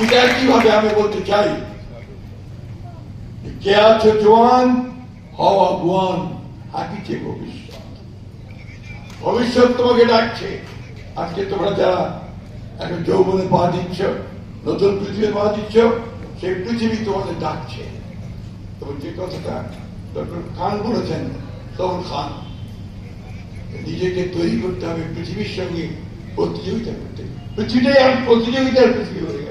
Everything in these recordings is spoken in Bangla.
ঠিক একইভাবে আমি বলতে চাই? কে আছে জোয়ান? হওয়া গুয়ান হাকিছে ভবিষ্যৎ। ভবিষ্যৎ তোমাকে ডাকছে। আজকে তোমরা যারা এখন যৌবনে পা দিচ্ছ, নতুন পৃথিবীতে পা দিচ্ছ, সেই পৃথিবী তোমাদের ডাকছে। তবে যে কথাটা ডক্টর খান বলেছেন তখন খান, নিজেকে তৈরি করতে হবে, পৃথিবীর সঙ্গে প্রতিযোগিতা করতে পৃথিবীটাই প্রতিযোগিতার পৃথিবী হয়ে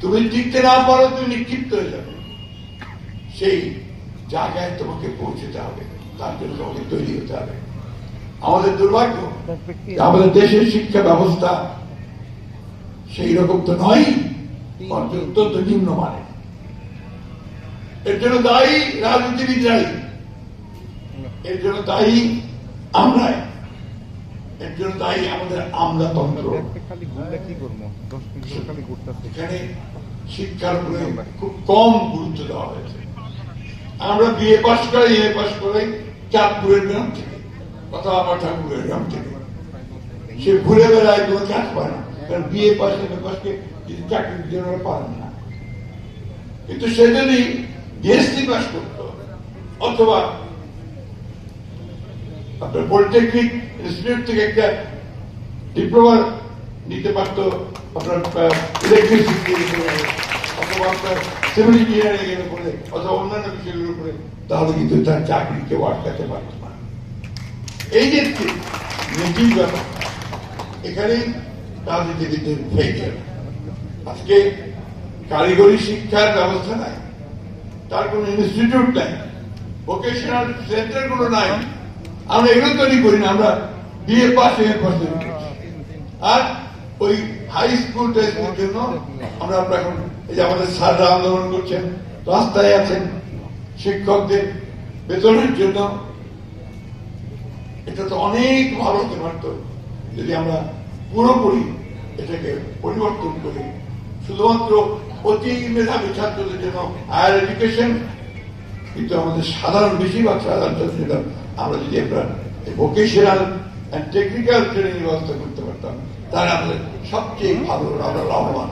তুমি টিকতে না পারো, তুমি নিক্ষিপ্ত হয়ে যাবে। সেই জায়গায় তোমাকে পৌঁছতে হবে। তার জন্য তোমাকে তৈরি হতে হবে। আমাদের দুর্ভাগ্য আমাদের দেশের শিক্ষা ব্যবস্থা সেই রকম তো নয় অত্যন্ত নিম্নমানের এর জন্য দায়ী রাজনীতিবিদরাই। এর জন্য দায়ী আমরাই। আমাদের আমলাতন্ত্র। এখানে শিক্ষার উপরে খুব কম গুরুত্ব দেওয়া হয়েছে। আমরা বিএ পাস করাই এ পাস করাই চাঁদপুরের গ্রাম থেকে আমার ঠাকুরের গ্রাম থেকে। সে ঘুরে বেড়ায় কোনো চাষ পায় না। কারণ বিএ পাস এম এ পাসকে চাকরির জন্য পারেন না। কিন্তু সে যদি বিএসসি পাস করতো অথবা আপনার পলিটেকনিক ইনস্টিটিউট থেকে একটা ডিপ্লোমা নিতে পারতো, আপনার ইলেকট্রিসিটি অথবা আপনার সিভিল ইঞ্জিনিয়ারিং এর উপরে, অথবা অন্যান্য বিষয়গুলোর উপরে, তাহলে কিন্তু তার চাকরি কেউ আটকাতে পারত না। এই যে নীতির ব্যাপার, এখানেই রাজনীতিবিদদের ফেলিয়ার আজকে কারিগরি শিক্ষার ব্যবস্থা নাই, তার কোন ইনস্টিটিউট নাই ভোকেশনাল সেন্টারগুলো নাই আমরা এগুলো তৈরি করি না, আমরা বিএ পাস এ পাস আর ওই হাই স্কুল টেস্টের জন্য আমরা এখন এই যে আমাদের স্যাররা আন্দোলন করছেন, রাস্তায় আছেন শিক্ষকদের বেতনের জন্য। এটা তো অনেক ভালো হতে যদি আমরা পুরোপুরি এটাকে পরিবর্তন করি, শুধুমাত্র অতি মেধাবী ছাত্রদের জন্য হায়ার এডুকেশন কিন্তু আমাদের সাধারণ বেশিরভাগ সাধারণ ছাত্রীরা আমরা যদি আমরা ভোকেশনাল টেকনিক্যাল ট্রেনিং ব্যবস্থা করতে পারতাম, তাহলে আমাদের সবচেয়ে ভালো, আমরা লাভবান।